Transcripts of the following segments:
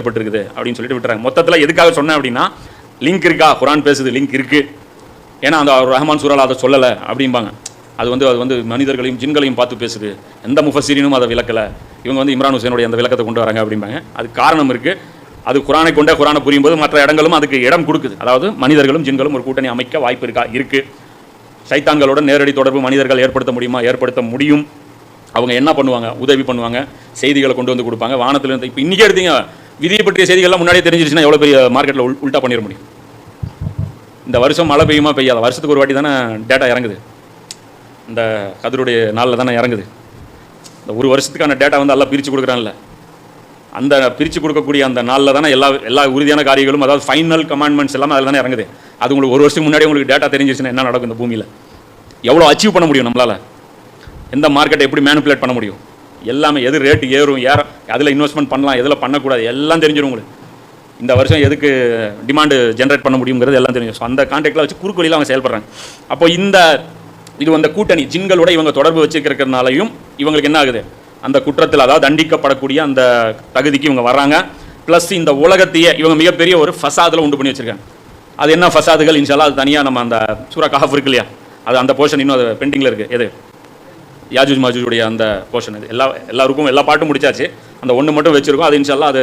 ஏற்பட்டிருக்குது அப்படின்னு சொல்லிட்டு விட்டுறாங்க. மொத்தத்தில் எதுக்காக சொன்னேன் அப்படின்னா லிங்க் இருக்கா? குரான் பேசுது லிங்க் இருக்குது ஏன்னா அந்த அவர் ரஹ்மான் சூரால் அதை சொல்லலை அப்படிம்பாங்க. அது வந்து அது வந்து மனிதர்களையும் ஜின்களையும் பார்த்து பேசுது. எந்த முஃபசீரினும் அதை விளக்கலை. இவங்க வந்து இம்ரான் ஹுசேனுடைய அந்த விளக்கத்தை கொண்டு வராங்க அப்படிம்பாங்க. அது காரணம் இருக்குது அது குரானை கொண்டே குரானை புரியும் போது மற்ற இடங்களும் அதுக்கு இடம் கொடுக்குது. அதாவது மனிதர்களும் ஜின்களும் ஒரு கூட்டணி அமைக்க வாய்ப்பு இருக்கா? இருக்குது சைத்தான்களோட நேரடி தொடர்பு மனிதர்கள் ஏற்படுத்த முடியுமா? ஏற்படுத்த முடியும். அவங்க என்ன பண்ணுவாங்க? உதவி பண்ணுவாங்க. செய்திகளை கொண்டு வந்து கொடுப்பாங்க. வானத்துல இருந்து இப்போ இன்றைக்கே எடுத்தீங்க. விதியை பற்றிய செய்திகள்லாம் முன்னாடியே தெரிஞ்சிருச்சுன்னா எவ்வளோ பெரிய மார்க்கெட்டில் உள் உல்ட்டா பண்ணிட முடியும். இந்த வருஷம் மழை பெய்யுமா பெய்யாத? வருஷத்துக்கு ஒரு வாட்டி தானே டேட்டா இறங்குது. இந்த கதிருடைய நாளில் தானே இறங்குது. இந்த ஒரு வருஷத்துக்கான டேட்டா வந்து எல்லாம் பிரித்து கொடுக்குறான்ல. அந்த பிரித்து கொடுக்கக்கூடிய அந்த நாளில் தானே எல்லா எல்லா உறுதியான காரியங்களும் அதாவது ஃபைனல் கமாண்ட்மெண்ட்ஸ் எல்லாமே அதில் தானே இறங்குது. அது உங்களுக்கு ஒரு வருஷத்துக்கு முன்னாடி உங்களுக்கு டேட்டா தெரிஞ்சிருச்சுன்னா என்ன நடக்கும் இந்த பூமியில்? எவ்வளோ அச்சீவ் பண்ண முடியும் நம்மளால்? எந்த மார்க்கெட்டை எப்படி மேனுப்புலேட் பண்ண முடியும்? எல்லாமே எது ரேட்டு ஏறும் ஏற அதில் இன்வெஸ்ட்மெண்ட் பண்ணலாம் எதில் பண்ணக்கூடாது எல்லாம் தெரிஞ்சிடும் உங்களுக்கு. இந்த வருஷம் எதுக்கு டிமாண்டு ஜென்ரேட் பண்ண முடியுங்கிறது எல்லாம் தெரியும். ஸோ அந்த கான்டாக்டில் வச்சு குறுக்கு வழியில் அவங்க செயல்படுறாங்க. அப்போ இந்த இது வந்த கூட்டணி ஜின்களோட இவங்க தொடர்பு வச்சுக்கிறதுனாலையும் இவங்களுக்கு என்ன ஆகுது? அந்த குற்றத்தில் அதாவது தண்டிக்கப்படக்கூடிய அந்த தகுதிக்கு இவங்க வர்றாங்க. ப்ளஸ் இந்த உலகத்தையே இவங்க மிகப்பெரிய ஒரு ஃபசாதில் உண்டு பண்ணி வச்சுருக்காங்க. அது என்ன ஃபசாதுகள்? இன்ஷால்லாம் அது தனியாக நம்ம அந்த சூரா காஃப் இருக்கு இல்லையா? அது அந்த போர்ஷன் இன்னும் அது பெண்டிங்கில் இருக்குது எது? யாஜூஜ் மாஜூஜுடைய அந்த போர்ஷன் இது. எல்லா எல்லாருக்கும் எல்லா பாட்டும் முடிச்சாச்சு. அந்த ஒன்று மட்டும் வச்சுருக்கோம். அது இன்ஷால்லாம் அது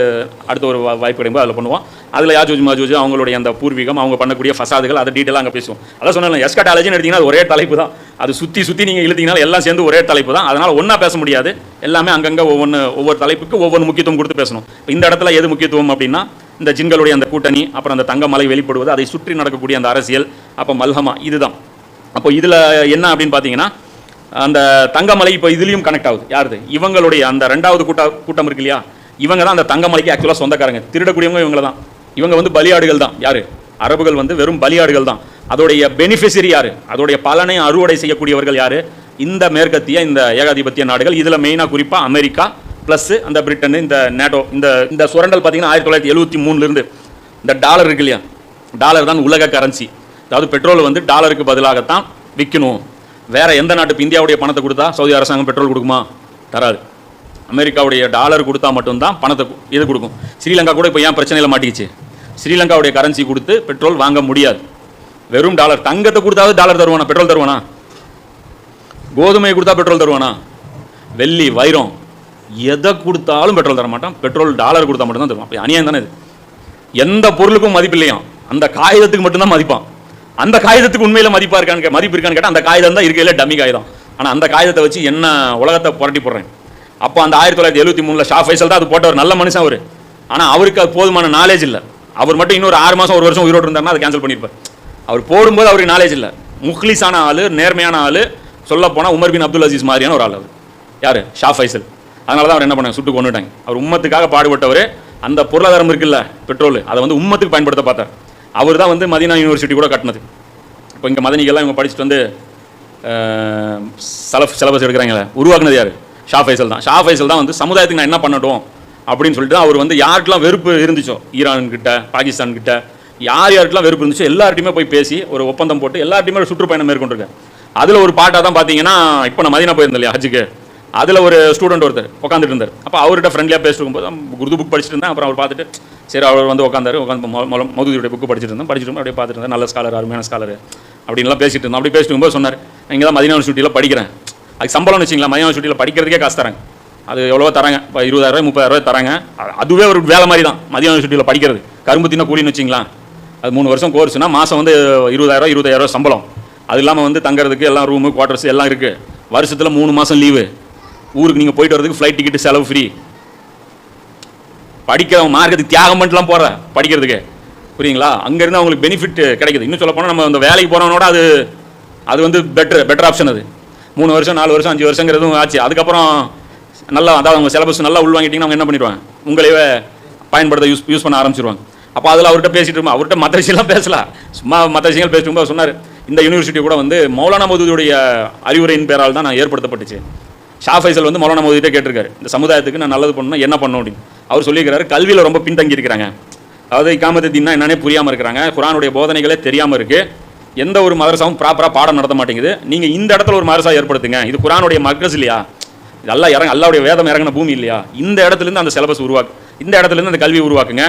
அடுத்த ஒரு வாய்ப்பு கிடைக்கும் அதில் பண்ணுவோம். அதில் யாஜூஜ் மாஜூஜ் அவங்களுடைய அந்த பூர்வீகம் அவங்க பண்ணக்கூடிய ஃபசாதுகள் அதை டீட்டெயிலாக அங்கே பேசுவோம். அதான் சொன்னேன் எஸ்கட்டாலஜின்னு எடுத்திங்கன்னா அது ஒரே தலைப்பு தான். அது சுற்றி சுற்றி நீங்கள் இழுத்தீங்கன்னா எல்லாம் சேர்ந்து ஒரே தலைப்பு தான். அதனால் ஒன்றா பேச முடியாது. எல்லாமே அங்கங்கே ஒவ்வொன்று ஒவ்வொரு தலைப்புக்கு ஒவ்வொரு முக்கியத்துவம் கொடுத்து பேசணும். இப்போ இந்த இடத்துல எது முக்கியத்துவம் அப்படின்னா இந்த ஜின்களுடைய அந்த கூட்டணி அப்புறம் அந்த தங்கமலை வெளிப்படுவது அதை சுற்றி நடக்கக்கூடிய அந்த அரசியல் அப்போ மல்ஹமா இதுதான். அப்போ இதில் என்ன அப்படின்னு பார்த்தீங்கன்னா அந்த தங்கமலை இப்போ இதுலேயும் கனெக்ட் ஆகுது. யாருது? இவங்களுடைய அந்த ரெண்டாவது கூட்ட கூட்டம் இருக்கு இல்லையா? இவங்க தான் அந்த தங்கமலைக்கு ஆக்சுவலாக சொந்தக்காரங்க. திருடக்கூடியவங்க இவங்க தான் இவங்க வந்து பலியாடுகள் தான். யார்? அரபுகள் வந்து வெறும் பலியாடுகள் தான். அதோடைய பெனிஃபிஷரி யார்? அதோடைய பலனை அறுவடை செய்யக்கூடியவர்கள் யார்? இந்த மேற்கத்திய இந்த ஏகாதிபத்திய நாடுகள். இதில் மெயினாக குறிப்பாக அமெரிக்கா ப்ளஸ் அந்த பிரிட்டன் இந்த நேட்டோ இந்த இந்த சுரண்டல் பார்த்தீங்கன்னா ஆயிரத்தி தொள்ளாயிரத்தி எழுபத்தி மூணுலேருந்து இந்த டாலர் இருக்கு இல்லையா? டாலர் தான் உலக கரன்சி அதாவது பெட்ரோல் வந்து டாலருக்கு பதிலாகத்தான் விற்கணும் வேறு எந்த நாட்டு இந்தியாவுடைய பணத்தை கொடுத்தா சவுதி அரசாங்கம் பெட்ரோல் கொடுக்குமா? தராது. அமெரிக்காவுடைய டாலர் கொடுத்தா மட்டும்தான் பணத்தை இது கொடுக்கும். ஸ்ரீலங்கா கூட இப்போ ஏன் பிரச்சனையில் மாட்டிக்கிச்சு? ஸ்ரீலங்காவுடைய கரன்சி கொடுத்து பெட்ரோல் வாங்க முடியாது. வெறும் டாலர். தங்கத்தை கொடுத்தாவது டாலர் தருவானா? பெட்ரோல் தருவானா? கோதுமையை கொடுத்தா பெட்ரோல் தருவானா? வெள்ளி வைரம். எதை கொடுத்தாலும் பெட்ரோல் தர மாட்டான். பெட்ரோல் டாலர் கொடுத்தா மட்டும்தான் தருவான். அப்ப அநியாயம் தானே இது? எந்த பொருளுக்கும் மதிப்பு இல்லையா அந்த காகிதத்துக்கு மட்டும்தான் மதிப்பான். அந்த காகிதத்துக்கு உண்மையில மதிப்பா இருக்கான்னு கே- மதிப்பு இருக்கான்னு கேட்டால் அந்த காகிதம் தான் இருக்கையில டம்மி காகிதம். ஆனால் அந்த காகிதத்தை வச்சு என்ன உலகத்தை புரட்டி போடுறேன்? அப்போ அந்த ஆயிரத்தி தொள்ளாயிரத்தி எழுபத்தி மூணில் ஷா ஃபைசல் தான் அது போட்டவர். நல்ல மனுஷன் அவர். ஆனால் அவருக்கு அது போதுமான நாலேஜ் இல்லை. அவர் மட்டும் இன்னொரு ஆறு மாதம் ஒரு வருஷம் உயிரோடு இருந்தாருன்னா அதை கேன்சல் பண்ணியிருப்பார் அவர் போடும்போது அவருக்கு நாலேஜ் இல்லை. முக்லிஸான ஆள் நேர்மையான ஆள் சொல்ல உமர் பின் அப்துல் அசீஸ் மாதிரியான ஒரு ஆள் அவர். யார்? ஷா ஃபைசல். அதனால தான் அவர் என்ன பண்ணாங்க? சுட்டு கொண்டுட்டாங்க அவர் உம்மத்துக்காக பாடுபட்டவர். அந்த பொருளாதாரம் இருக்குல்ல பெட்ரோல் அதை வந்து உம்மத்துக்கு பயன்படுத்த பார்த்தார். அவர் தான் வந்து மதினா யூனிவர்சிட்டி கூட கட்டினது. இப்போ இங்கே மதனிகள்லாம் இவங்க படிச்சுட்டு வந்து அஹ், சலஃப் சிலபஸ் எடுக்கிறாங்களே உருவாக்குனது யார்? ஷா ஃபைசல் தான். ஷா ஃபைசல் தான் வந்து சமுதாயத்துக்கு நான் என்ன பண்ணட்டும் அப்படின்னு சொல்லிட்டு அவர் வந்து யாருக்கெல்லாம் வெறுப்பு இருந்துச்சோ ஈரான்கிட்ட பாகிஸ்தான்கிட்ட பாகிஸ்தான் கிட்ட யார் யாருக்கெல்லாம் வெறுப்பு இருந்துச்சோ எல்லார்ட்டையுமே போய் பேசி ஒரு ஒப்பந்தம் போட்டு எல்லார்ட்டையுமே சுற்றுப்பயணம் மேற்கொண்டிருக்கேன் அதில் ஒரு பாட்டாக தான் பார்த்தீங்கன்னா இப்போ நான் மதினா போயிருந்தேன் இல்லையா ஹஜ்ஜுக்கு. அதில் ஒரு ஸ்டூடெண்ட் ஒருத்தர் உட்காந்துட்டு இருந்தார். அப்போ அவர்கிட்ட ஃப்ரெண்ட்லியாக பேசிட்டு இருக்கும்போது குருது புக் படிச்சுட்டு இருந்தேன். அப்புறம் அவர் பார்த்துட்டு சரி அவர் வந்து உட்காந்தாரு உட்காந்து மதுதியுடைய புக்கு படிச்சுட்டு இருந்தேன் படிச்சுட்டு இருந்தேன் அப்படியே பார்த்துட்டு இருந்தேன் நல்ல ஸ்காலர் அருமையான ஸ்காலர் அப்படின்லாம் பேசிட்டு இருந்தோம். அப்படி பேசிட்டு போது சொன்னார் இங்கே தான் மதியான யூனிவர்சிட்டியில் படிக்கிறேன். அதுக்கு சம்பளம்னு வச்சிங்களா மதியான யூனிவர்சிட்டியில் படிக்கிறதுக்கே காசு தராங்க. அது எவ்வளோ தராங்க. இப்போ இருபதாயிரம் முப்பதாயிரம் தராங்க. அதுவே ஒரு வேலை மாதிரி தான் மதினா யூனிவர்சிட்டியில் படிக்கிறது. கரும்பு தின்ன கூலின்னு வச்சிங்களா அது மூணு வருஷம் கோர்ஸ்னா மாதம் வந்து இருபதாயிரம் இருபதாயிரம் சம்பளம். அது இல்லாமல் வந்து தங்குறதுக்கு எல்லாம் ரூமு குவார்ட்டர்ஸ் எல்லாம் இருக்குது வருஷத்தில் மூணு மாதம் லீவு ஊருக்கு நீங்கள் போயிட்டு வரதுக்கு ஃப்ளைட் டிக்கெட் செலவு ஃப்ரீ படிக்கிறவன் மார்க்கத்துக்கு தியாகம் பண்ணிட்டுலாம் போகிற படிக்கிறதுக்கு. புரியுங்களா? அங்கேருந்து அவங்களுக்கு பெனிஃபிட் கிடைக்குது. இன்னும் சொல்ல போனால் நம்ம அந்த வேலைக்கு போகிறவனோட அது அது வந்து பெட்டர் பெட்டர் ஆப்ஷன் அது. மூணு வருஷம் நாலு வருஷம் அஞ்சு வருஷங்கிறதும் ஆச்சு. அதுக்கப்புறம் நல்லா அதாவது அவங்க சிலபஸ் நல்லா உள்வாங்கிட்டீங்கன்னா அவங்க என்ன பண்ணிடுவாங்க? உங்களையே பயன்படுத்த யூஸ் யூஸ் பண்ண ஆரம்பிச்சிருவாங்க. அப்போ அதில் அவர்கிட்ட பேசிட்டு இருப்போம். அவர்கிட்ட மற்ற விஷயம்லாம் பேசலாம் சும்மா மற்ற விஷயங்கள் பேசிட்டு சொன்னார். இந்த யூனிவர்சிட்டி கூட வந்து மௌலானா மதுடைய அறிவுரையின் பேரால் தான் நான் ஏற்படுத்தப்பட்டுச்சு. ஷா ஃபைசல் வந்து மௌலானா மோதிட்டே கேட்டிருக்காரு. இந்த சமுதாயத்துக்கு நான் நல்லது பண்ணணும் என்ன பண்ணணும் அப்படின்னு. அவர் சொல்லியிருக்கிறாரு கல்வியில் ரொம்ப பின்தங்கி இருக்கிறாங்க. அதாவது இக்காமத்து தீன்னா என்னன்னே புரியாமல் இருக்கிறாங்க. குரானுடைய போதனைகளே தெரியாமல் இருக்குது எந்த ஒரு மதரசாவும் ப்ராப்பராக பாடம் நடத்த மாட்டேங்குது. நீங்கள் இந்த இடத்துல ஒரு மதரசா ஏற்படுத்துங்க. இது குரானுடைய மர்க்கஸ் இல்லையா? இது அல்லா இறங்க அல்லாவுடைய வேதம் இறங்கின பூமி இல்லையா? இந்த இடத்துலேருந்து அந்த சிலபஸ் உருவாக்கு இந்த இடத்துல இருந்து அந்த கல்வி உருவாக்குங்க.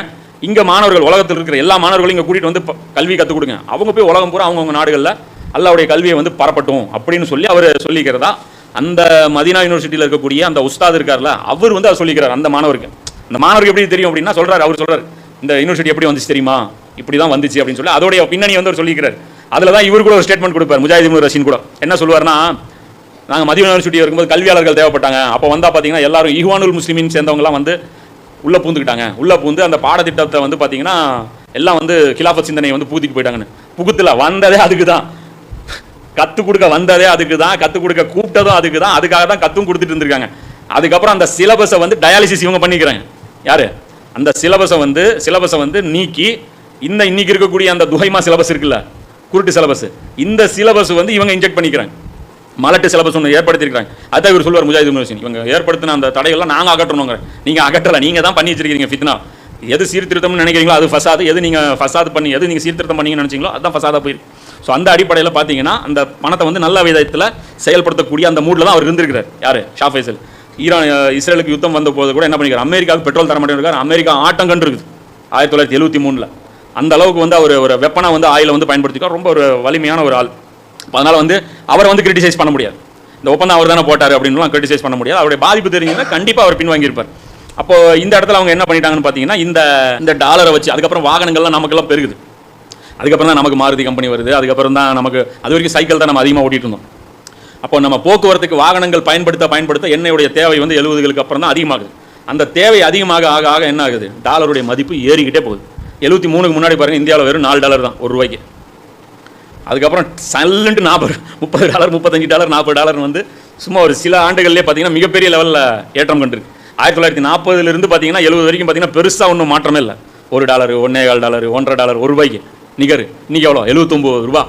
இங்கே மாணவர்கள் உலகத்தில் இருக்கிற எல்லா மாணவர்களையும் இங்கே கூட்டிகிட்டு வந்து கல்வி கற்றுக் கொடுங்க. அவங்க போய் உலகம் பூரா அவங்கவுங்க நாடுகளில் அல்லாவுடைய கல்வியை வந்து பரப்பட்டும் அப்படின்னு சொல்லி அவர் சொல்லிக்கிறதா? அந்த மதினா யூனிவர்சிட்டியில் இருக்கக்கூடிய அந்த உஸ்தாத் இருக்கார்ல அவர் வந்து அதை சொல்லிக்கிறார் அந்த மாணவருக்கு. அந்த மாணவருக்கு எப்படி தெரியும் அப்படின்னா சொல்கிறார் அவர் சொல்கிறார் இந்த யூனிவர்சிட்டி எப்படி வந்துச்சு தெரியுமா? இப்படி தான் வந்துச்சு அப்படின்னு சொல்லி அதோடைய பின்னணி வந்து அவர் சொல்லிக்கிறார். அதில் தான் இவர் கூட ஒரு ஸ்டேட்மெண்ட் கொடுப்பார் முஜாஹிதீன் ரஷீன் கூட. என்ன சொல்லுவார்னா நாங்கள் மதிய யூனிவர்சிட்டி இருக்கும்போது கல்வியாளர்கள் தேவைப்பட்டாங்க. அப்போ வந்தால் பார்த்தீங்கன்னா எல்லாரும் ஈஹ்வானுல் முஸ்லீமின் சேர்ந்தவங்கலாம் வந்து உள்ளே பூந்துக்கிட்டாங்க. உள்ளே பூந்து அந்த பாடத்திட்டத்தை வந்து பார்த்தீங்கன்னா எல்லாம் வந்து கிலாஃபத் சிந்தனையை வந்து பூத்திட்டு போயிட்டாங்கன்னு. புகுத்தில் வந்ததே அதுக்கு தான் கற்றுக் கொடுக்க வந்ததே அதுக்கு தான் கற்றுக் கொடுக்க கூப்பிட்டதும் அதுக்கு தான் அதுக்காக தான் கத்தும் கொடுத்துட்டு இருந்திருக்காங்க. அதுக்கப்புறம் அந்த சிலபஸை வந்து டயாலிசிஸ் இவங்க பண்ணிக்கிறாங்க. யார்? அந்த சிலபஸை வந்து சிலபஸை வந்து நீக்கி இந்த இன்னைக்கு இருக்கக்கூடிய அந்த துஹைமா சிலபஸ் இருக்குல்ல குருட்டு சிலபஸ் இந்த சிலபஸ் வந்து இவங்க இன்ஜெக்ட் பண்ணிக்கிறாங்க. மலட்டு சிலபஸ் ஒன்று ஏற்படுத்திருக்காங்க அதை இவர் சொல்வார் முஜாஹித் யூனிவர்சிட்டி இவங்க ஏற்படுத்தின அந்த தடைகள்லாம் நாங்கள் அகற்றணுங்க நீங்கள் அகற்றலை நீங்கள் தான் பண்ணி வச்சிருக்கீங்க ஃபித்னா எது சீர்திருத்தம்னு நினைக்கிறீங்களோ அது ஃபசாது. எது நீங்கள் ஃபசாது பண்ணி எது நீங்கள் சீர்திருத்தம் பண்ணீங்கன்னு நினைச்சீங்களோ அதான் ஃபசாதாக போயிருக்கு. ஸோ அந்த அடிப்படையில் பார்த்தீங்கன்னா அந்த பணத்தை வந்து நல்ல விதத்தில் செயல்படுத்தக்கூடிய அந்த மூடில் தான் அவர் இருந்திருக்கிறார். யார்? ஷா ஃபைசல் ஈரான் இஸ்ரேலுக்கு யுத்தம் வந்த போது கூட என்ன பண்ணிக்கிறார் அமெரிக்காவுக்கு பெட்ரோல் தர மாட்டேங்கிறார் அமெரிக்கா ஆட்டம் கண்டு இருக்குது. ஆயிரத்தி தொள்ளாயிரத்தி எழுபத்தி மூணில். அந்த அளவுக்கு வந்து அவர் ஒரு வெப்பனை வந்து ஆயில வந்து பயன்படுத்திக்கார் ரொம்ப ஒரு வலிமையான ஒரு ஆள். அதனால் வந்து அவரை வந்து கிரிட்டிசைஸ் பண்ண முடியாது. இந்த ஒப்பந்தம் அவர் தானே போட்டார் அப்படின்லாம் கிரிட்டிசைஸ் பண்ண முடியாது. அவருடைய பாதிப்பு தெரிஞ்சுன்னா கண்டிப்பாக அவர் பின்வாங்கியிருப்பார். அப்போ இந்த இடத்துல அவங்க என்ன பண்ணிட்டாங்கன்னு பார்த்தீங்கன்னா இந்த இந்த டாலரை வச்சு அதுக்கப்புறம் வாகனங்கள்லாம் நமக்கெல்லாம் பெருகுது. அதுக்கப்புறம் தான் நமக்கு மாருதி கம்பெனி வருது. அதுக்கப்புறம் தான் நமக்கு அது வரைக்கும் சைக்கிள் தான் நம்ம அதிகமாக ஓட்டிகிட்டு இருந்தோம். அப்போ நம்ம போக்குவரத்துக்கு வாகனங்கள் பயன்படுத்த பயன்படுத்த எண்ணெயுடைய தேவை வந்து எழுபதுகளுக்கு அப்புறம் தான் அதிகமாகுது. அந்த தேவை அதிகமாக ஆக ஆக என்ன ஆகுது? டாலருடைய மதிப்பு ஏறிக்கிட்டே போகுது. எழுபத்தி மூணுக்கு முன்னாடி பாருங்க இந்தியாவில் வெறும் நாலு டாலர் தான் ஒரு ரூபாய்க்கு. அதுக்கப்புறம் சல்லுன்ட்டு நாற்பது முப்பது டாலர் முப்பத்தஞ்சு டாலர் நாற்பது டாலர் வந்து சும்மா ஒரு சில ஆண்டுகள்லேயே பார்த்தீங்கன்னா மிகப்பெரிய லெவலில் ஏற்றம் கண்டிருக்கு. ஆயிரத்தி தொள்ளாயிரத்தி நாற்பதுலேருந்து பார்த்தீங்கன்னா எழுபது வரைக்கும் பார்த்தீங்கன்னா பெருசாக ஒன்றும் மாற்றமே இல்லை. ஒரு டாலர் ஒன்னே கால் டாலர் ஒன்றரை டாலர் ஒரு ரூபாய்க்கு. நிகர் இன்றைக்கி எவ்வளோ எழுபத்தொம்போது ரூபா.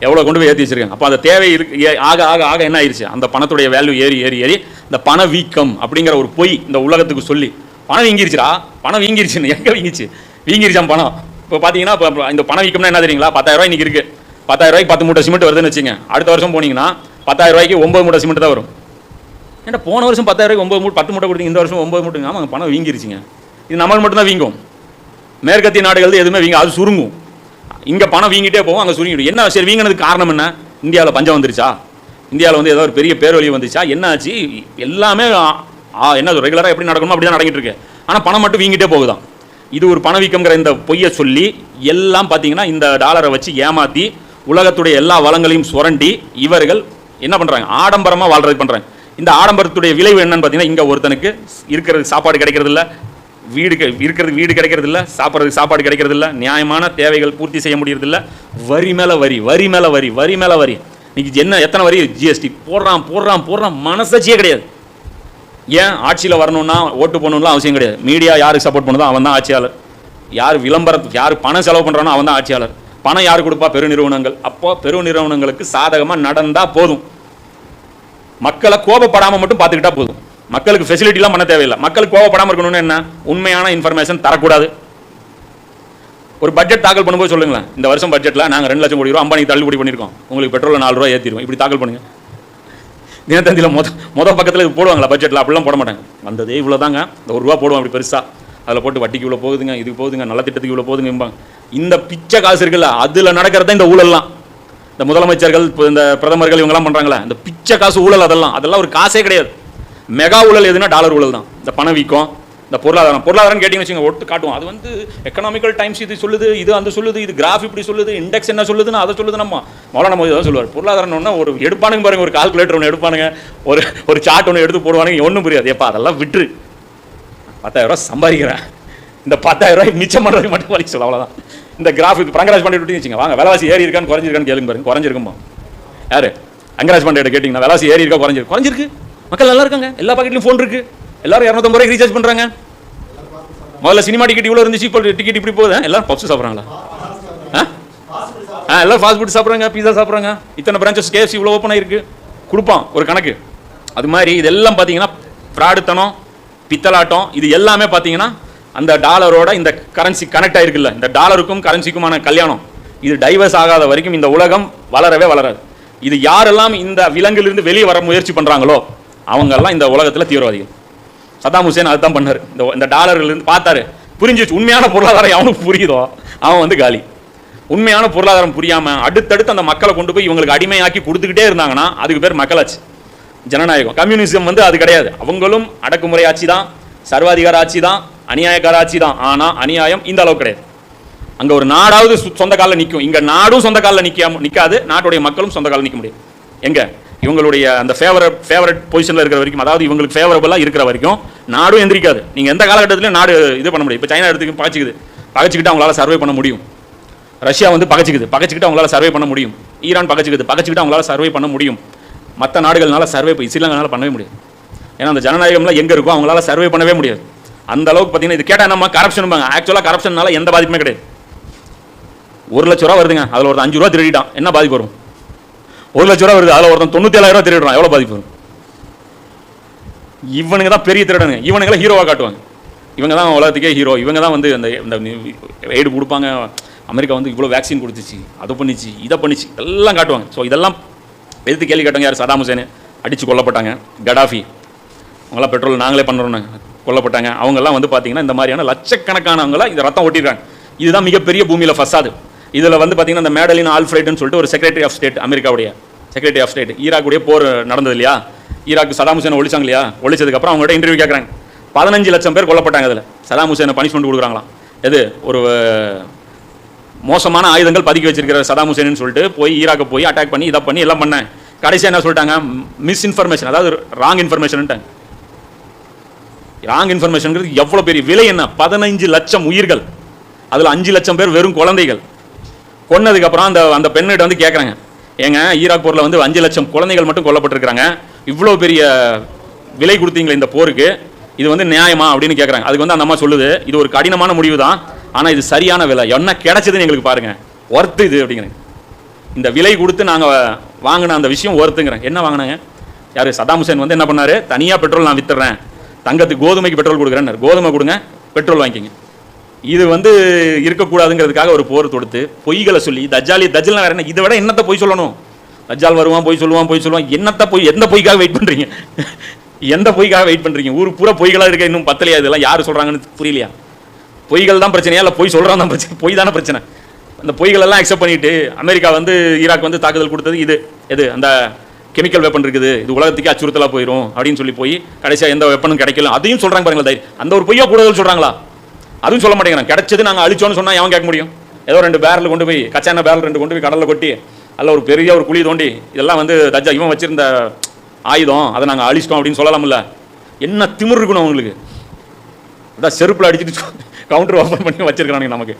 எவ்வளோ கொண்டு போய் ஏற்றி வச்சிருக்காங்க. அப்போ அந்த தேவை இருக்கு ஏ- ஆக ஆக ஆக என்ன ஆயிடுச்சு அந்த பணத்துடைய வேல்யூ ஏறி ஏறி ஏறி இந்த பண வீக்கம் அப்படிங்கிற ஒரு பொய் இந்த உலகத்துக்கு சொல்லி பணம் வீங்கிருச்சுடா பணம் வீங்கிருச்சுன்னு எங்கே வீங்கிச்சு? வீங்கிருச்சான் பணம். இப்போ பார்த்தீங்கன்னா இப்போ இந்த பண வீக்கம்னா என்ன தெரியுங்களா? பத்தாயிரம் இன்றைக்கி இருக்குது பத்தாயிரரூவாய்க்கு பத்து மூட்டை சிமெண்ட் வருதுன்னு வச்சுங்க அடுத்த வருஷம் போனீங்கன்னா பத்தாயிரரூவாய்க்கு ஒம்பது மூட்டை சிமெண்ட் தான் வரும். ஏன்னா போன வருஷம் பத்தாயிரம் ஒம்பது மூட்டை பத்து மூட்டை கொடுத்தீங்க இந்த வருஷம் ஒம்பது மூட்டைங்க. ஆமாங்க பணம் வீங்கிருச்சுங்க. இது நம்மளுக்கு மட்டும்தான் வீங்கும். மேற்கத்திய நாடுகள் எதுவுமே வீங்க அது சுருங்கும். இங்கே பணம் வீங்கிட்டே போகும் அங்கே சுருங்கிடும். என்ன சரி வீங்கினதுக்கு காரணம் என்ன? இந்தியாவில் பஞ்சம் வந்துருச்சா? இந்தியாவில் வந்து ஏதோ ஒரு பெரிய பேரொழி வந்துச்சா? என்னாச்சு எல்லாமே ஆ, என்ன ரெகுலராக எப்படி நடக்கணுமோ அப்படி தான் நடக்கிட்டு இருக்கு. ஆனால் பணம் மட்டும் வீங்கிட்டே போகுதான் இது ஒரு பணவீக்கங்கிற இந்த பொய்யை சொல்லி எல்லாம் பார்த்தீங்கன்னா இந்த டாலரை வச்சு ஏமாற்றி உலகத்துடைய எல்லா வளங்களையும் சுரண்டி இவர்கள் என்ன பண்ணுறாங்க ஆடம்பரமாக வாழ்றது பண்ணுறாங்க இந்த ஆடம்பரத்துடைய விளைவு என்னன்னு பார்த்தீங்கன்னா இங்கே ஒருத்தனுக்கு இருக்கிறது சாப்பாடு கிடைக்கிறது இல்லை வீடு கெ- இருக்கிறது வீடு கிடைக்கிறது இல்லை சாப்பிட்றதுக்கு சாப்பாடு கிடைக்கிறது இல்லை நியாயமான தேவைகள் பூர்த்தி செய்ய முடியறதில்ல வரி மேலே வரி வரி மேலே வரி வரி மேலே வரி. இன்னைக்கு என்ன எத்தனை வரி? ஜிஎஸ்டி போடுறான் போடுறான் போடுறான் மனசாட்சியே கிடையாது. ஏன் ஆட்சியில் வரணும்னா ஓட்டு போகணும்லாம் அவசியம் கிடையாது. மீடியா யாருக்கு சப்போர்ட் பண்ணுதோ அவன் தான் ஆட்சியாளர். யார் விளம்பரத்துக்கு யார் பணம் செலவு பண்ணுறானோ அவன் தான் ஆட்சியாளர். பணம் யார் கொடுப்பா? பெரு நிறுவனங்கள். அப்போ பெரு நிறுவனங்களுக்கு சாதகமாக நடந்தால் போதும். மக்களை கோபப்படாமல் மட்டும் பார்த்துக்கிட்டா போதும். மக்களுக்கு ஃபெசிலிட்டிலாம் பண்ண தேவையில்லை. மக்களுக்கு கோவப்படாமல் இருக்கணும்னு என்ன? உண்மையான இன்ஃபர்மேஷன் தரக்கூடாது. ஒரு பட்ஜெட் தாக்கல் பண்ணும்போது சொல்லுங்களேன். இந்த வருஷம் பட்ஜெட்டில் நாங்கள் ரெண்டு லட்சம் கோடி ரூபா அம்பானிக்கு தள்ளுபடி பண்ணியிருக்கோம். உங்களுக்கு பெட்ரோலில் நாலு ரூபா ஏற்றிடுவோம் இப்படி தாக்கல் பண்ணுங்க. தினத்தந்தியில் மொத மொதல் பக்கத்தில் இது போடுவாங்களா பட்ஜெட்டில் அப்படிலாம் போட மாட்டாங்க. வந்ததே இவ்வளோ தாங்க இந்த ஒரு ரூபா போடுவோம் அப்படி பெருசாக அதில் போட்டு வட்டிக்கு இவ்வளோ போகுதுங்க இதுக்கு போகுதுங்க நல்ல திட்டத்துக்கு இவ்வளோ போகுதுங்க இந்த பிச்சை காசு இருக்குல்ல அதில் நடக்கிறது இந்த ஊழல்லாம். இந்த முதலமைச்சர்கள் இப்போ இந்த பிரதமர்கள் இவங்கெல்லாம் பண்ணுறாங்களே இந்த பிச்சை காசு ஊழல் அதெல்லாம். அதெல்லாம் ஒரு காசே கிடையாது. மெகா ஊழல் எதுனா டாலர் ஊழல் தான். இந்த பணவீக்கம் இந்த பொருளாதாரம். பொருளாதாரம் கேட்டிங்கன்னு வச்சுங்க ஒட்டு காட்டுவோம். அது வந்து எக்கனாமிக்கல் டைம்ஸ் இது சொல்லுது இது அந்த சொல்லுது இது கிராஃப் இப்படி சொல்லுது இண்டெக்ஸ் என்ன சொல்லுதுன்னு அதை சொல்லுது நம்ம. மௌலானா மோதி தான் சொல்லுவார். பொருளாதாரம்னா ஒரு எடுப்பானுங்க பாருங்க ஒரு கால்குலேட்டர் ஒன்று எடுப்பானுங்க ஒரு ஒரு சார்ட் ஒன்று எடுத்து போடுவானுங்க ஒன்றும் புரியாது. எப்பா அதெல்லாம் விட்டுரு. பத்தாயிரரூவா ரூபாய் சம்பாதிக்கிறேன். இந்த பத்தாயிரம் ரூபாய் மிச்சம் பண்ணுறதுக்கு மட்டும் வலிக்கு சொல்ல அவ்வளோதான் இந்த கிராஃப் இது பிரங்கராஜ் பாண்டே விட்டு வச்சுங்க வாங்க விலவாசி ஏறி இருக்கான்னு குறைஞ்சிருக்கான்னு கேளுங்க பாருங்க. குறைஞ்சிருக்குமா? யாரு? அங்கராஜ் பாண்டே கேட்டிங்கன்னா விலைவாசி ஏறி இருக்கா குறைஞ்சிருக்கு குறைஞ்சிருக்கு. மக்கள் நல்லா இருக்காங்க. எல்லா பாக்கெட்லையும் ஃபோன் இருக்கு. எல்லாரும் இரநூத்தம்பது ரூபாய்க்கு ரீசார்ஜ் பண்ணுறாங்க முதல்ல சினிமா டிக்கெட் இவ்வளோ இருந்துச்சு இப்போ டிக்கெட் இப்படி போகுது? எல்லாரும் பப்ஸ் சாப்பிட்றாங்களா? ஆ? ஆ ஃபாஸ்ட் ஃபுட் சாப்பிட்றாங்க பீஸா சாப்பிட்றாங்க. இத்தனை பிரான்ச்சஸ் கேஎஃப்சி இவ்வளோ ஓப்பன் ஆயிருக்கு. கொடுப்பான் ஒரு கணக்கு. அது மாதிரி இதெல்லாம் பார்த்தீங்கன்னா ஃப்ராடுத்தனம் பித்தலாட்டம் இது எல்லாமே பார்த்தீங்கன்னா அந்த டாலரோட இந்த கரன்சி கனெக்ட் ஆயிருக்குல்ல. இந்த டாலருக்கும் கரன்சிக்குமான கல்யாணம். இது டைவர்ஸ் ஆகாத வரைக்கும் இந்த உலகம் வளரவே வளராது. இது யாரெல்லாம் இந்த விலங்கிலிருந்து வெளியே வர முயற்சி பண்ணுறாங்களோ அவங்கெல்லாம் இந்த உலகத்தில் தீவிரவாதிகள். சதாம் ஹுசேன் அதுதான் பண்ணார். இந்த இந்த டாலர்கள்லேருந்து பார்த்தாரு. புரிஞ்சிச்சு உண்மையான பொருளாதாரம் அவனுக்கு புரியுதோ அவன் வந்து காலி. உண்மையான பொருளாதாரம் புரியாமல் அடுத்தடுத்து அந்த மக்களை கொண்டு போய் இவங்களுக்கு அடிமையாக்கி கொடுத்துக்கிட்டே இருந்தாங்கன்னா அதுக்கு பேர் மக்களாச்சு ஜனநாயகம். கம்யூனிசம் வந்து அது கிடையாது. அவங்களும் அடக்குமுறை ஆட்சி தான் சர்வாதிகார ஆட்சி தான் அநியாயக்கார ஆட்சி தான் ஆனால் அநியாயம் இந்த அளவுக்கு கிடையாது. அங்கே ஒரு நாடாவது சொந்த காலில் நிற்கும் இங்கே நாடும் சொந்த காலில் நிற்க நிற்காது நாட்டுடைய மக்களும் சொந்த காலில் நிற்க முடியும். எங்கே? இவங்களுடைய அந்த ஃபேவரட் ஃபேவரட் பொசிஷனில் இருக்கிற வரைக்கும் அதாவது இவங்களுக்கு ஃபேவரபுளாக இருக்கிற வரைக்கும் நாடும் எந்திரிக்காது. நீங்கள் எந்த காலகட்டத்திலையும் நாடு இது பண்ண முடியும் இப்போ சைனா எடுத்துக்கு பகச்சிக்குது பகச்சிக்கிட்டு அவங்களால சர்வே பண்ண முடியும். ரஷ்யா வந்து பகச்சிக்குது. பகச்சிக்கிட்டு அவங்களால சர்வே பண்ண முடியும். ஈரான் பகச்சிக்குது. பகச்சிக்கிட்டு அவங்களால சர்வே பண்ண முடியும். மற்ற நாடுகள்னால சர்வே ஸ்ரீலங்கனால பண்ணவே முடியாது. ஏன்னா அந்த ஜனநாயகம்லாம் எங்கே இருக்கோ அவங்களால சர்வே பண்ணவே முடியாது. அந்த அளவுக்கு பார்த்தீங்கன்னா இது கேட்டால் நம்ம கரப்ஷன் ஆக்சுவலாக கரப்ஷன்னால எந்த பாதிப்புமே கிடையாது. ஒரு லட்ச ரூபா வருதுங்க. அதில் ஒரு அஞ்சு ரூபா திருடிட்டான். என்ன பாதிப்பு வரும்? ஒரு லட்ச ரூபா வருது அதில் ஒருத்தன் தொண்ணூற்றி ஏழாயிரம் ரூபா திருடுறான். எவ்வளோ பாதிப்பு வரும்? இவனுங்க தான் பெரிய திருடனுங்க. இவனுங்களை ஹீரோவாக காட்டுவாங்க. இவங்க தான் உலகத்துக்கே ஹீரோ இவங்க தான் வந்து அந்த இந்த எய்டு கொடுப்பாங்க. அமெரிக்கா வந்து இவ்வளோ வேக்சின் கொடுத்துச்சு அதை பண்ணிச்சு இதை பண்ணிச்சு எல்லாம் காட்டுவாங்க. ஸோ இதெல்லாம் எதிர்த்து கேள்வி கேட்டவங்க யார்? சதாம் ஹுசேன் அடித்து கொல்லப்பட்டாங்க. கடாஃபி அவங்களாம் பெட்ரோல் நாங்களே பண்ணுறோன்னு கொல்லப்பட்டாங்க. அவங்கெல்லாம் வந்து பார்த்தீங்கன்னா இந்த மாதிரியான லட்சக்கணக்கானவங்களாம் இந்த ரத்தம் ஒட்டிடுறாங்க இதுதான் மிகப்பெரிய பூமியில் ஃபஸ்டாது இதில் வந்து பார்த்தீங்கன்னா அந்த மேடலின் ஆல்ஃப்ரைட்னு சொல்லிட்டு ஒரு செக்ரட்டரி ஆஃப் ஸ்டேட் அமெரிக்காவுடைய செக்ரட்டரி ஆஃப் ஸ்டேட் ஈராக்குடைய போர் நடந்தது இல்லையா? ஈராக் சதாம் ஹுசேனை ஒழிச்சாங்க இல்லையா? ஒழிச்சதுக்கப்புறம் அவங்கள்ட்ட இன்டர்வியூ கேட்குறாங்க பதினஞ்சு லட்சம் பேர் கொல்லப்பட்டாங்க அதில் சதாம் ஹுசேனை பனிஷ்மெண்ட் கொடுக்குறாங்களாம். எது? ஒரு மோசமான ஆயுதங்கள் பதுக்கி வச்சிருக்கிற சதாம் ஹுசேன்னு சொல்லிட்டு போய் ஈராக்கை போய் அட்டாக் பண்ணி இதை பண்ணி எல்லாம் பண்ணேன் கடைசியாக என்ன சொல்லிட்டாங்க? மிஸ் இன்ஃபர்மேஷன் அதாவது ராங் இன்ஃபர்மேஷன்ட்டாங்க ராங் இன்ஃபர்மேஷனுங்கிறது எவ்வளோ பெரிய விலை என்ன? பதினஞ்சு லட்சம் உயிர்கள். அதில் அஞ்சு லட்சம் பேர் வெறும் குழந்தைகள். கொன்னதுக்கப்புறம் அந்த அந்த பெண்ணிட்ட வந்து கேட்குறாங்க ஏங்க ஈராக் போரில் வந்து அஞ்சு லட்சம் குழந்தைகள் மட்டும் கொல்லப்பட்டிருக்கிறாங்க. இவ்வளோ பெரிய விலை கொடுத்தீங்களே இந்த போருக்கு. இது வந்து நியாயமா அப்படின்னு கேட்குறாங்க அதுக்கு வந்து அந்த அம்மா சொல்லுது இது ஒரு கடினமான முடிவு தான் ஆனால் இது சரியான விலை. என்ன கிடைச்சதுன்னு எங்களுக்கு பாருங்க. ஒர்த்து இது அப்படிங்கிறேன் இந்த விலை கொடுத்து நாங்கள் வாங்கின அந்த விஷயம் ஒர்த்துங்கிறேன் என்ன வாங்கினாங்க? யார்? சதாம் ஹுசேன் வந்து என்ன பண்ணார்? தனியாக பெட்ரோல் நான் வித்துறேன் தங்கத்துக்கு கோதுமைக்கு பெட்ரோல் கொடுக்குறேன் கோதுமை கொடுங்க பெட்ரோல் வாங்கிக்கிங்க. இது வந்து இருக்கக்கூடாதுங்கிறதுக்காக ஒரு போர் தொடுத்து பொய்களை சொல்லி தஜ்ஜாலி தஜ்ஜல் வேற என்ன? இதை விட என்னத்தை பொய் சொல்லணும்? தஜ்ஜால் வருவான் பொய் சொல்லுவான் பொய் சொல்லுவான். என்னத்த பொய் எந்த பொய்க்காக வெயிட் பண்ணுறீங்க எந்த பொய்க்காக வெயிட் பண்ணுறீங்க ஊர் பூரா பொய்களாக இருக்க இன்னும் பத்தலையா இதெல்லாம்? யார் சொல்கிறாங்கன்னு புரியலையா? பொய்கள் தான் பிரச்சனையா? இல்லை பொய் சொல்கிறான் தான் பிரச்சனை. பொய் தானே பிரச்சனை. அந்த பொய்கள் எல்லாம் அக்செப்ட் பண்ணிட்டு அமெரிக்கா வந்து ஈராக் வந்து தாக்குதல் கொடுத்தது இது. எது? அந்த கெமிக்கல் வெப்பன் இருக்குது. இது உலகத்துக்கே அச்சுறுத்தலாக போயிடும் அப்படின்னு சொல்லி போய் கடைசியாக எந்த வெப்பனும் கிடைக்கல. அதையும் சொல்கிறாங்க பாருங்களா தைரியம். அந்த ஒரு பொய்யா கூடுதல் சொல்கிறாங்களா அதுவும் சொல்ல மாட்டேங்கிறான். கிடைச்சது நாங்கள் அழிச்சோன்னு சொன்னால் எவன் கேட்க முடியும்? ஏதோ ரெண்டு பேரல் கொண்டு போய் கச்சான பேரல் ரெண்டு கொண்டு போய் கடலில் கொட்டி அதில் ஒரு பெரிய ஒரு குழி தோண்டி இதெல்லாம் வந்து தஜா இவன் வச்சிருந்த ஆயுதம். அதை நாங்கள் அழிச்சிட்டோம் அப்படின்னு சொல்லலாம்ல. என்ன திமிர் இருக்கணும் அவங்களுக்கு? அதான் செருப்பில் அடிச்சுட்டு கவுண்டர் ஓப்பன் பண்ணி வச்சிருக்கிறானுங்க நமக்கு.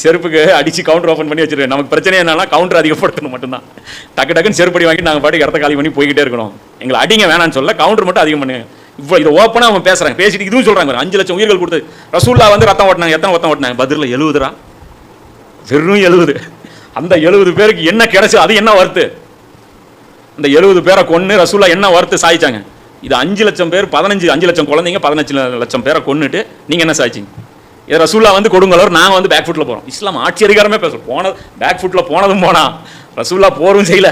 செருப்புக்கு அடிச்சு கவுண்டர் ஓப்பன் பண்ணி வச்சிருக்கேன் நமக்கு பிரச்சனை என்னன்னா கவுண்டர் அதிகப்படுத்தணும் மட்டும்தான். டக்கு டக்குன்னு செருப்படி வாங்கி நாங்கள் பாட்டுக்கு இடத்த காலி பண்ணி போய்கிட்டே இருக்கணும். எங்களை அடிங்க வேணாம்னு சொல்ல கவுண்டர் மட்டும் அதிகம் பண்ணுங்க. இவ்வளோ இதை ஓப்பனாக அவங்க பேசுகிறாங்க பேசிட்டு இதுவும் சொல்கிறாங்க ஒரு அஞ்சு லட்சம் உயிர்கள் கொடுத்து ரசூல்லா வந்து ரத்தம் ஓட்டினாங்க. எத்தனை ரத்தம் ஓட்டினாங்க? பதிலில் எழுபதுரா வெறும் எழுபது அந்த எழுபது பேருக்கு என்ன கிடைச்சு அது என்ன வறுத்து அந்த எழுபது பேரை கொன்று ரசூல்லா என்ன வறுத்து சாய்ச்சாங்க இது அஞ்சு லட்சம் பேர் பதினஞ்சு அஞ்சு லட்சம் குழந்தைங்க பதினஞ்சு லட்சம் பேரை கொன்னுட்டு நீங்கள் என்ன சாய்ச்சிங்க இது ரசூல்லா வந்து கொடுங்களவர் நாங்கள் வந்து பேக் ஃபுட்டில் போகிறோம் இஸ்லாம் ஆட்சி அதிகாரமே பேசுகிறோம் போனது பேக் ஃபுட்டில் போனதும் போனால் ரசூல்லா போரும் செய்யல.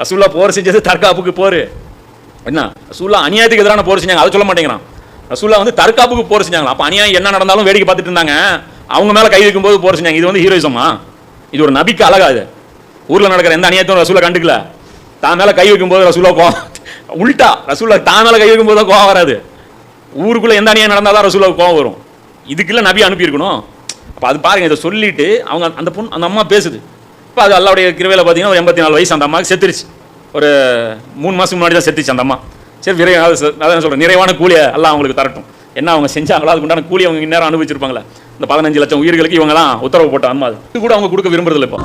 ரசூல்லா போர் செஞ்சது தற்காப்புக்கு போர். என்ன? ரசூல்லா அநியாயத்துக்கு எதிரான போர் செஞ்சாங்க அதை சொல்ல மாட்டேங்கிறான். ரசூல்லா வந்து தற்காப்புக்கு போர் செஞ்சாங்களா? அப்போ அநியாயம் என்ன நடந்தாலும் வேடிக்கை பார்த்துட்டு இருந்தாங்க. அவங்க மேலே கை வைக்கும்போது போர் செஞ்சாங்க. இது வந்து ஹீரோயிசமா இது ஒரு நபிக்கு அழகா இது. ஊரில் நடக்கிற எந்த அநியாயத்தையும் ரசூலா கண்டுக்கல. தான் மேலே கை வைக்கும்போது ரசூலா கோவம். உல்ட்டா ரசூலா தான் மேலே கை வைக்கும்போது தான் கோவம் வராது. ஊருக்குள்ளே எந்த அநியாயம் நடந்தால் தான் ரசூலா கோவம் வரும். இதுக்குள்ள நபி அனுப்பியிருக்கணும். அப்போ அது பாருங்க இதை சொல்லிட்டு அவங்க அந்த பொண்ணு அந்த அம்மா பேசுது. இப்போ அது அல்லாவுடைய கிருவையில் பார்த்தீங்கன்னா ஒரு எண்பத்தி நாலு வயசு அந்த அம்மாவுக்கு செத்துருச்சு. ஒரு மூணு மாதம் முன்னாடி தான் செத்துச்சு அந்த அம்மா. சரி விரை அதான் சொல்கிறேன் நிறைவான கூலியை எல்லாம் அவங்களுக்கு தரட்டும். என்ன அவங்க செஞ்சாங்களோ அதுக்கு உண்டான கூலி அவங்க இந்நேரம் அனுபவிச்சிருப்பாங்களே. இந்த பதினஞ்சு லட்சம் உயிர்களுக்கு இவங்கலாம் உத்தரவு போட்ட அம்மா அது. இது கூட அவங்க கொடுக்க விரும்புறதில்ல இப்போ.